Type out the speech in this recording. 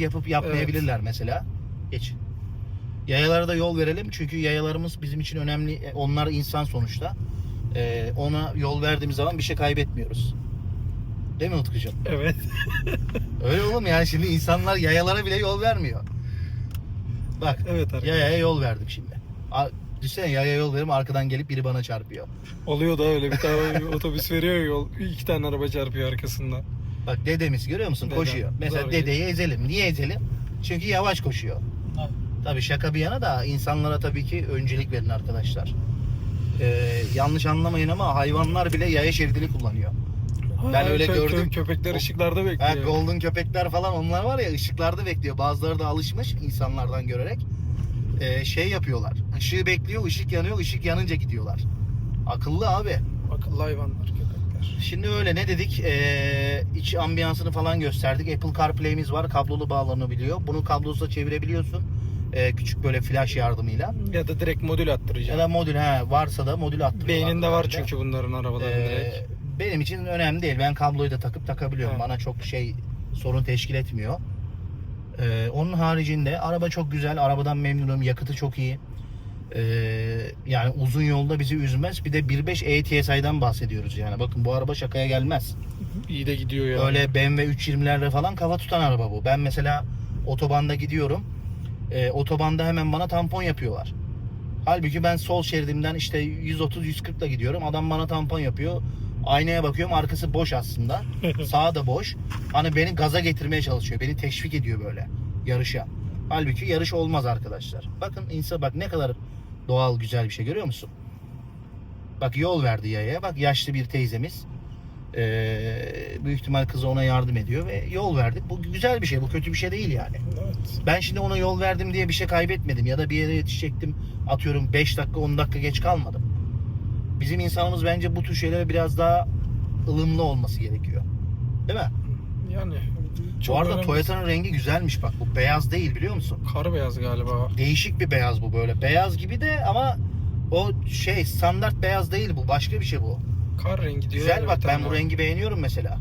yapıp yapmayabilirler mesela. Geç. Yayalara da yol verelim çünkü yayalarımız bizim için önemli. E, Onlar insan sonuçta. Ee, ona yol verdiğimiz zaman bir şey kaybetmiyoruz. Değil mi Utkucuğum? Evet. Öyle oğlum yani şimdi insanlar yayalara bile yol vermiyor. Bak Evet arkadaşlar. yayaya yol verdim şimdi. Düşünsene yaya yol veririm arkadan gelip biri bana çarpıyor. Oluyor da öyle bir tane otobüs veriyor yol. iki tane araba çarpıyor arkasında. Bak dedemiz görüyor musun Dedem, koşuyor. Mesela doğru. dedeyi ezelim. Niye ezelim? Çünkü yavaş koşuyor. Tabii şaka bir yana da insanlara tabii ki öncelik verin arkadaşlar. Ee, yanlış anlamayın ama hayvanlar bile yaya şeridini kullanıyor. Ben öyle kö- gördüm. köpekler O- ışıklarda Ha, bekliyor. golden köpekler falan onlar var ya ışıklarda bekliyor. Bazıları da alışmış insanlardan görerek. Ee, şey yapıyorlar. Işığı bekliyor, ışık yanıyor, ışık yanınca gidiyorlar. Akıllı abi. Akıllı hayvanlar köpekler. Şimdi öyle ne dedik? Ee, iç ambiyansını falan gösterdik. Apple CarPlay'imiz var. Kablolu bağlanabiliyor. Bunu kablosuz çevirebiliyorsun. Ee, küçük böyle flash yardımıyla. Ya da direkt modül Ya attıracağım. da modül ha varsa da modül attırıyorlar. Beyninde var çünkü bunların arabaların Ee, direkt. benim için önemli değil. Ben kabloyu da takıp takabiliyorum. Evet. Bana çok şey sorun teşkil etmiyor. Ee, onun haricinde araba çok güzel. Arabadan memnunum. Yakıtı çok iyi. Ee, yani uzun yolda bizi üzmez. Bir de 1.5 ETSI'den bahsediyoruz yani. Bakın bu araba şakaya gelmez. İyi de gidiyor ya. Öyle BMW 320'lerle falan kafa tutan araba bu. Ben mesela otobanda gidiyorum. Ee, otobanda hemen bana tampon yapıyorlar. Halbuki ben sol şeridimden işte 130-140 ile gidiyorum. Adam bana tampon yapıyor. Aynaya bakıyorum arkası boş aslında. Sağı da boş. Hani beni gaza getirmeye çalışıyor. Beni teşvik ediyor böyle yarışa. Halbuki yarış olmaz arkadaşlar. Bakın insan bak ne kadar doğal güzel bir şey görüyor musun? Bak yol verdi yaya. Bak yaşlı bir teyzemiz. Ee, büyük ihtimal kızı ona yardım ediyor ve yol verdik. Bu güzel bir şey. Bu kötü bir şey değil yani. Evet. Ben şimdi ona yol verdim diye bir şey kaybetmedim ya da bir yere yetişecektim. Atıyorum 5 dakika 10 dakika geç kalmadım. Bizim insanımız bence bu tür şeylere biraz daha ılımlı olması gerekiyor. Değil mi? Yani bu arada önemli. Toyota'nın rengi güzelmiş bak. Bu beyaz değil biliyor musun? Kar beyaz galiba. Değişik bir beyaz bu böyle. Beyaz gibi de ama o şey standart beyaz değil bu. Başka bir şey bu. Kar rengi diyor. Güzel bak ben bu rengi beğeniyorum mesela.